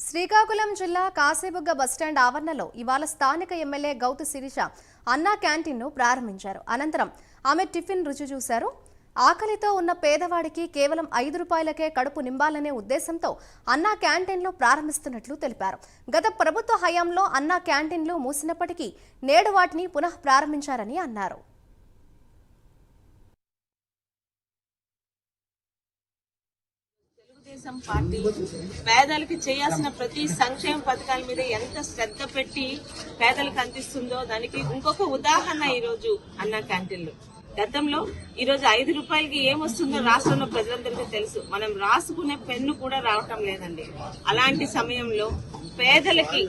శ్రీకాకుళం జిల్లా కాశీబుగ్గ బస్టాండ్ ఆవరణలో ఇవాళ స్థానిక ఎమ్మెల్యే గౌతు శిరీష అన్నా క్యాంటీన్ను ప్రారంభించారు. అనంతరం ఆమె టిఫిన్ రుచి చూశారు. ఆకలితో ఉన్న పేదవాడికి కేవలం ఐదు రూపాయలకే కడుపు నింపాలనే ఉద్దేశంతో అన్నా క్యాంటీన్లు ప్రారంభిస్తున్నట్లు తెలిపారు. గత ప్రభుత్వ హయాంలో అన్నా క్యాంటీన్లు మూసినప్పటికీ నేడు వాటిని పునః ప్రారంభించారని అన్నారు. తెలుగుదేశం పార్టీ పేదలకు చేయాల్సిన ప్రతి సంక్షేమ పథకాల మీద ఎంత శ్రద్ధ పెట్టి పేదలకు అందిస్తుందో దానికి ఇంకొక ఉదాహరణ ఈ రోజు అన్న క్యాంటీన్లు. గతంలో ఈ రోజు ఐదు రూపాయలకి ఏమొస్తుందో రాష్ట్రంలో ప్రజలందరికీ తెలుసు. మనం రాసుకునే పెన్ను కూడా రావటం లేదండి. అలాంటి సమయంలో పేదలకి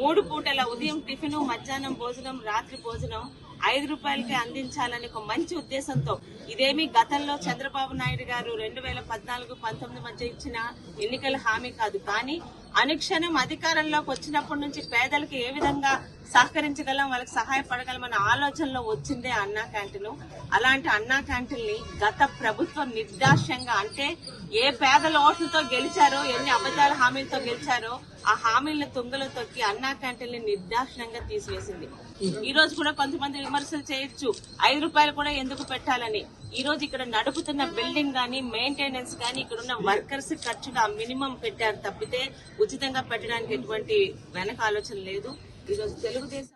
మూడు పూటల ఉదయం టిఫిన్ మధ్యాహ్నం భోజనం రాత్రి భోజనం ఐదు రూపాయలకి అందించాలని ఒక మంచి ఉద్దేశంతో ఇదేమి గతంలో చంద్రబాబు నాయుడు గారు రెండు వేల పద్నాలుగు పంతొమ్మిది మధ్య ఇచ్చిన ఎన్నికల హామీ కాదు. కానీ అనుక్షణం అధికారంలోకి వచ్చినప్పటి నుంచి పేదలకు ఏ విధంగా సహకరించగలం వాళ్ళకి సహాయపడగలం అనే ఆలోచనలో వచ్చిందే అన్నా క్యాంటీన్. అలాంటి అన్నా క్యాంటీన్ని గత ప్రభుత్వం నిర్దాక్ష్యంగా అంటే ఏ పేదల ఓట్లతో గెలిచారో ఎన్ని అబద్దాల హామీలతో గెలిచారో ఆ హామీలను తుంగలో తొక్కి అన్నా క్యాంటీన్ని నిర్దాక్షిణంగా తీసివేసింది. ఈ రోజు కూడా కొంతమంది విమర్శలు చేయొచ్చు. ఐదు రూపాయలు కూడా ఎందుకు పెట్టాలని? ఈ రోజు ఇక్కడ నడుపుతున్న బిల్డింగ్ గానీ మెయింటెనెన్స్ గానీ ఇక్కడ ఉన్న వర్కర్స్ ఖర్చుగా మినిమం పెట్టారు తప్పితే ఉచితంగా పెట్టడానికి ఎటువంటి వెనక ఆలోచన లేదు. తెలుగుదేశం